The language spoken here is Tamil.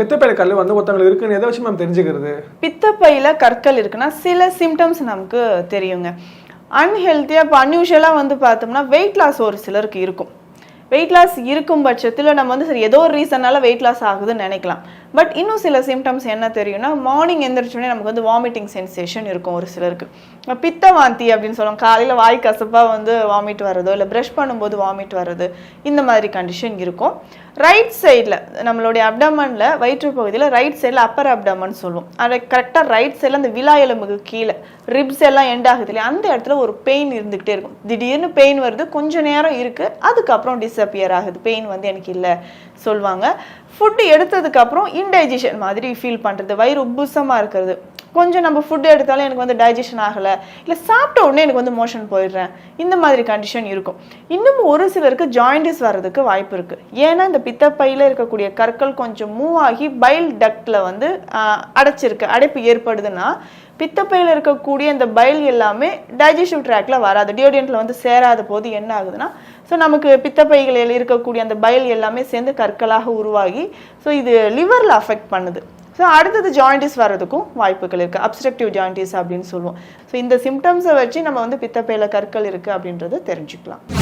பித்தப்பை கல் வந்து ஒருத்தவங்களுக்கு இருக்குன்னு எதை வச்சு நம்ம தெரிஞ்சுக்கிறது? பித்தப்பையில கற்கள் இருக்குன்னா சில சிம்டம்ஸ் நமக்கு தெரியுங்க. அன்ஹெல்த்தியாக இப்போ அன்யூஷுவலாக வந்து பார்த்தோம்னா வெயிட் லாஸ் ஒரு சிலருக்கு இருக்கும். வெயிட் லாஸ் இருக்கும் பட்சத்தில் நம்ம வந்து சரி ஏதோ ஒரு ரீசனால வெயிட் லாஸ் ஆகுதுன்னு நினைக்கலாம். பட் இன்னும் சில சிம்டம்ஸ் என்ன தெரியும்னா மார்னிங் எந்திரிச்சோடனே நமக்கு வந்து வாமிட்டிங் சென்சேஷன் இருக்கும் ஒரு சிலருக்கு. பித்த வாந்தி அப்படின்னு சொல்லுவோம் காலையில் வாய் கசப்பாக வந்து வாமிட் வர்றதோ இல்லை ப்ரஷ் பண்ணும்போது வாமிட் வர்றது இந்த மாதிரி கண்டிஷன் இருக்கும். ரைட் சைடில் நம்மளுடைய அப்டமனில் வயிற்று பகுதியில் ரைட் சைடில் அப்பர் அப்டமன் சொல்லுவோம். அதை கரெக்டாக ரைட் சைடில் அந்த விலா எலும்புக்கு கீழே ரிப்ஸ் எல்லாம் எண்ட் ஆகுது இல்லையா அந்த இடத்துல ஒரு பெயின் இருந்துக்கிட்டே இருக்கும். திடீர்னு பெயின் வருது கொஞ்சம் நேரம் இருக்குது அதுக்கப்புறம் டிஸப்பியர் ஆகுது. பெயின் வந்து எனக்கு இல்லை சொல்லுவாங்க. ஃபுட்டு எடுத்ததுக்கப்புறம் இன்டைஜஷன் மாதிரி ஃபீல் பண்ணுறது வயிறு உப்புசமாக இருக்கிறது. கொஞ்சம் நம்ம ஃபுட்டு எடுத்தாலும் எனக்கு வந்து டைஜஷன் ஆகலை. இல்லை சாப்பிட்ட உடனே எனக்கு வந்து மோஷன் போயிடுறேன். இந்த மாதிரி கண்டிஷன் இருக்கும். இன்னும் ஒரு சிலருக்கு ஜாயிண்டிஸ் வர்றதுக்கு வாய்ப்பு இருக்குது ஏன்னா இந்த பித்தப்பையில் இருக்கக்கூடிய கற்கள் கொஞ்சம் மூவ் ஆகி பைல் டக்டில் வந்து அடைச்சிருக்கு. அடைப்பு ஏற்படுதுன்னா பித்தப்பையில் இருக்கக்கூடிய இந்த பைல் எல்லாமே டைஜஸ்டிவ் ட்ராக்ல வராது. டியோடியன்ட்ல வந்து சேராத போது என்ன ஆகுதுன்னா ஸோ நமக்கு பித்தப்பைகளில் இருக்கக்கூடிய அந்த பைல் எல்லாமே சேர்ந்து கற்களாக உருவாகி ஸோ இது லிவரில் அஃபெக்ட் பண்ணுது. ஸோ அடுத்தது ஜாயிண்டிஸ் வர்றதுக்கும் வாய்ப்புகள் இருக்குது அப்ஸ்ட்ரக்டிவ் ஜாயிண்டிஸ் அப்படின்னு சொல்லுவோம். ஸோ இந்த சிம்டம்ஸை வச்சு நம்ம வந்து பித்தப்பையில் கற்கள் இருக்குது அப்படின்றத தெரிஞ்சுக்கலாம்.